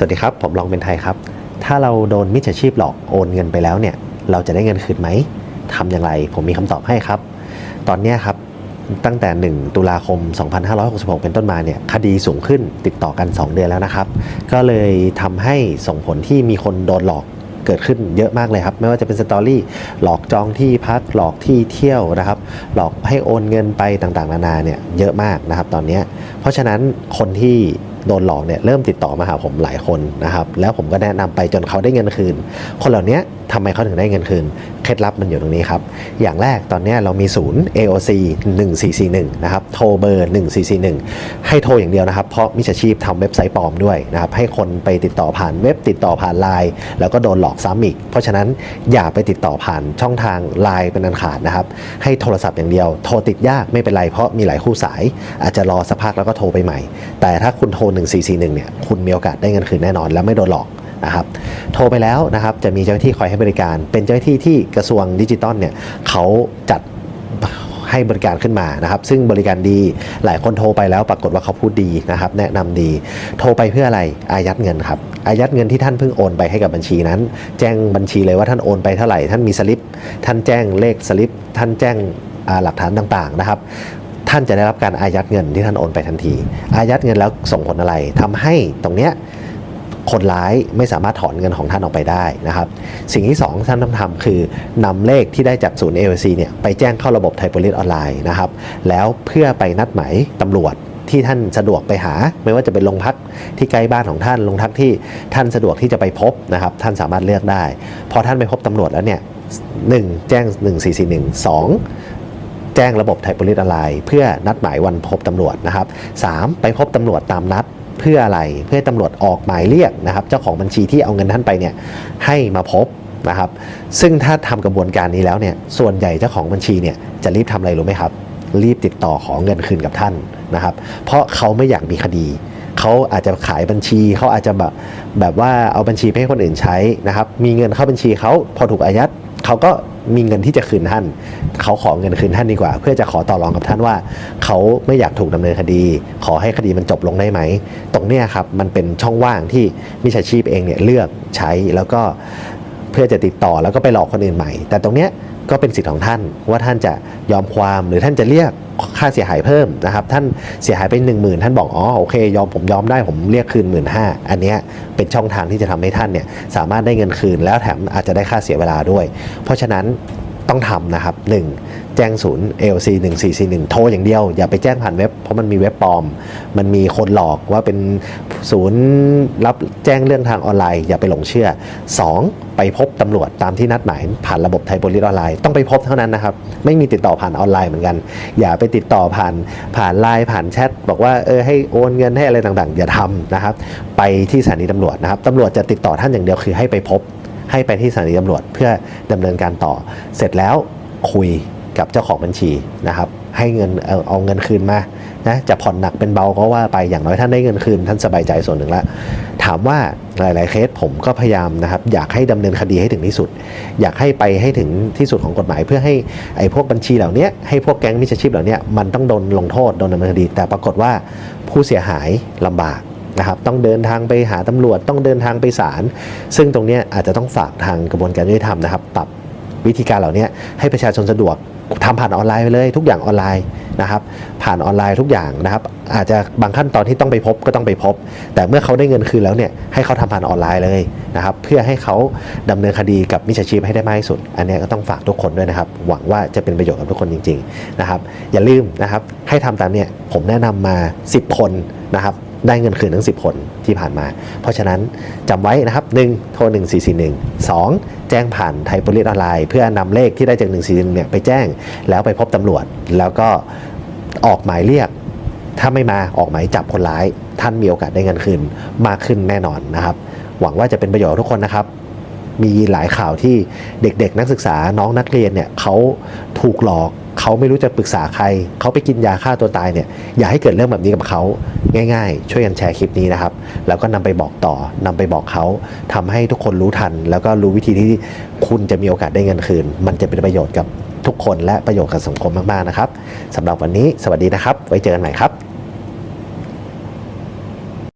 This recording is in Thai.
สวัสดีครับ ผมลองเป็นไทยครับ ถ้าเราโดนมิจฉาชีพหลอกโอนเงินไปแล้วเนี่ย เราจะได้เงินคืนไหมทำอย่างไร ผมมีคำตอบให้ครับ ตอนนี้ครับ ตั้งแต่ 1 ตุลาคม 2566 เป็นต้นมาเนี่ย คดีสูงขึ้นติดต่อกัน 2 เดือนแล้วนะครับ ก็เลยทำให้ส่งผลที่มีคนโดนหลอกเกิดขึ้นเยอะมากเลยครับ ไม่ว่าจะเป็นสตอรี่หลอกจองที่พักหลอกที่เที่ยวนะครับ หลอกให้โอนเงินไปต่างๆ นานาเนี่ยเยอะมากนะครับ ตอนนี้ เพราะฉะนั้นคนที่ โดนหลอกเนี่ยเริ่มติดต่อมาหาผมหลายคนนะครับแล้วผมก็แนะนำไปจนเขาได้เงินคืน คนเหล่านี้ทำไมเขาถึงได้เงินคืน เคล็ดลับมันอยู่ตรงนี้ครับ อย่างแรกตอนนี้เรามีศูนย์ AOC 1441 นะครับ โทรเบอร์ 1441 ให้โทรอย่างเดียวนะครับ เพราะมิจฉาชีพทำเว็บไซต์ปลอมด้วยนะครับ ให้คนไปติดต่อผ่านเว็บติดต่อผ่านไลน์แล้วก็โดนหลอกซ้ำอีก เพราะฉะนั้นอย่าไปติดต่อผ่านช่องทางไลน์เป็นอันขาดนะครับ ให้โทรศัพท์อย่างเดียว โทรติดยากไม่เป็นไร เพราะมีหลายคู่สาย อาจจะรอสักพักแล้วก็โทรไปใหม่ แต่ถ้าคุณโทร 1441 เนี่ย คุณมีโอกาสได้เงินคืนแน่นอน และไม่โดนหลอก นะครับโทรไปแล้วนะครับจะมีเจ้าหน้าที่คอยให้บริการ เป็นเจ้าหน้าที่ที่กระทรวงดิจิตอลเนี่ยเขาจัดให้บริการขึ้นมานะครับ ซึ่งบริการดีหลายคนโทรไปแล้วปรากฏว่าเขาพูดดีนะครับ แนะนำดี โทรไปเพื่ออะไรอายัดเงินครับอายัดเงินที่ท่านเพิ่งโอนไปให้กับบัญชีนั้น แจ้งบัญชีเลยว่าท่านโอนไปเท่าไหร่ท่านมีสลิป ท่านแจ้งเลขสลิป ท่านแจ้งหลักฐานต่างๆนะครับ ท่านจะได้รับการอายัดเงินที่ท่านโอนไปทันที อายัดเงินแล้วส่งผลอะไรทำให้ตรงเนี้ย คนร้ายไม่สามารถถอนเงินของท่านออกไปได้นะครับ สิ่งที่ 2 ท่านต้องทำคือนำเลขที่ได้จากศูนย์ AOC เนี่ยไปแจ้งเข้าระบบไทย Police ออนไลน์นะครับแล้วเพื่อไปนัดหมายตำรวจที่ท่านสะดวกไปหา ไม่ว่าจะเป็นโรงพักที่ใกล้บ้านของท่านโรงพักที่ท่านสะดวกที่จะไปพบนะครับ ท่านสามารถเลือกได้ พอท่านไปพบตำรวจแล้วเนี่ยหนึ่งแจ้ง 1441 2 แจ้งระบบไทย Police ออนไลน์เพื่อนัดหมายวันพบตำรวจนะครับ 3. ไปพบตำรวจตามนัด เพื่ออะไรเพื่อตำรวจออกหมายเรียกนะครับ เจ้าของบัญชีที่เอาเงินท่านไปเนี่ยให้มาพบนะครับ ซึ่งถ้าทำกระบวนการนี้แล้วเนี่ยส่วนใหญ่เจ้าของบัญชีเนี่ยจะรีบทำอะไรรู้ไหมครับ รีบติดต่อขอเงินคืนกับท่านนะครับ เพราะเขาไม่อยากมีคดีเขาอาจจะขายบัญชีเขาอาจจะแบบแบบว่าเอาบัญชีไปให้คนอื่นใช้นะครับ มีเงินเข้าบัญชีเขาพอถูกอายัดเขาก็ มีเงินที่จะคืนท่าน เขาขอเงินคืนท่านดีกว่า เพื่อจะขอต่อรองกับท่านว่า เขาไม่อยากถูกดำเนินคดี ขอให้คดีมันจบลงได้ไหม ตรงเนี้ยครับมันเป็นช่องว่างที่มิจฉาชีพเองเนี่ยเลือกใช้แล้วก็เพื่อจะติดต่อแล้วก็ไปหลอกคนอื่นใหม่ แต่ตรงเนี้ยก็เป็นสิทธิ์ของท่านว่าท่านจะยอมความหรือท่านจะเรียก ค่าเสียหายเพิ่มนะครับ ท่านเสียหายไป 1 0,000 ท่านบอกอ๋อโอเคยอมผมยอมได้ผมเรียกคืน 1 5ื่นอันนี้เป็นช่องทางที่จะทำให้ท่านเนี่ยสามารถได้เงินคืนแล้วแถมอาจจะได้ค่าเสียเวลาด้วย เพราะฉะนั้นต้องทำนะครับ 1. แจ้งศูนย์ AOC 1441 โทรอย่างเดียว อย่าไปแจ้งผ่านเว็บ เพราะมันมีเว็บปลอม มันมีคนหลอกว่าเป็นศูนย์รับแจ้งเรื่องทางออนไลน์ อย่าไปหลงเชื่อ 2. ไปพบตำรวจตามที่นัดหมายผ่านระบบไทยโพลิสออนไลน์ต้องไปพบเท่านั้นนะครับ ไม่มีติดต่อผ่านออนไลน์เหมือนกัน อย่าไปติดต่อผ่านผ่านไลน์ผ่านแชทบอกว่าเออให้โอนเงินให้อะไรต่างๆ อย่าทำนะครับ ไปที่สถานีตำรวจนะครับตำรวจจะติดต่อท่านอย่างเดียวคือให้ไปพบให้ไปที่สถานีตำรวจเพื่อดำเนินการต่อ เสร็จแล้วคุย กับเจ้าของบัญชีนะครับให้เงินเอาเอาเงินคืนมานะจะผ่อนหนักเป็นเบาก็ว่าไปอย่างน้อยท่านได้เงินคืนท่านสบายใจส่วนหนึ่งละถามว่าหลาย ๆ เคสผมก็พยายามนะครับอยากให้ดำเนินคดีให้ถึงที่สุด อยากให้ไปให้ถึงที่สุดของกฎหมาย เพื่อให้ไอ้พวกบัญชีเหล่านี้ให้พวกแก๊งมิจฉาชีพเหล่านี้มันต้องโดนลงโทษโดนดำเนินคดี แต่ปรากฏว่าผู้เสียหายลำบากนะครับต้องเดินทางไปหาตำรวจต้องเดินทางไปศาลซึ่งตรงนี้อาจจะต้องฝากทางกระบวนการยุติธรรมนะครับปรับวิธีการเหล่านี้ให้ประชาชนสะดวก ทำผ่านออนไลน์ไปเลย ทุกอย่างออนไลน์นะครับ ผ่านออนไลน์ทุกอย่างนะครับ อาจจะบางขั้นตอนที่ต้องไปพบก็ต้องไปพบ แต่เมื่อเขาได้เงินคืนแล้วเนี่ยให้เขาทำผ่านออนไลน์เลยนะครับ เพื่อให้เขาดำเนินคดีกับมิจฉาชีพให้ได้มากที่สุด อันนี้ก็ต้องฝากทุกคนด้วยนะครับ หวังว่าจะเป็นประโยชน์กับทุกคนจริง ๆนะครับ อย่าลืมนะครับให้ทำตามเนี่ยผมแนะนำมา 10 คนนะครับ ได้เงินคืนทั้ง 10 คนที่ผ่านมา เพราะฉะนั้นจำไว้นะครับ 1 โทร 1441 2 แจ้งผ่านไทย p o ลิสออนไลน์เพื่อนำเลขที่ได้จาก 141เนี่ยไปแจ้ง แล้วไปพบตำรวจ แล้วก็ออกหมายเรียก ถ้าไม่มาออกหมายจับคนร้าย ท่านมีโอกาสได้เงินคืนมากขึ้นแน่นอนนะครับ หวังว่าจะเป็นประโยชน์ทุกคนนะครับ มีหลายข่าวที่เด็กๆ นักศึกษาน้องนักเรียนเนี่ยเขาถูกหลอก เขาไม่รู้จะปรึกษาใคร เขาไปกินยาฆ่าตัวตายเนี่ยอย่าให้เกิดเรื่องแบบนี้กับเขาง่าย ๆ ช่วยกันแชร์คลิปนี้นะครับ แล้วก็นำไปบอกต่อนำไปบอกเขาทำให้ทุกคนรู้ทัน แล้วก็รู้วิธีที่คุณจะมีโอกาสได้เงินคืน มันจะเป็นประโยชน์กับทุกคนและประโยชน์กับสังคมมากๆนะครับสำหรับวันนี้สวัสดีนะครับ ไว้เจอกันใหม่ครับ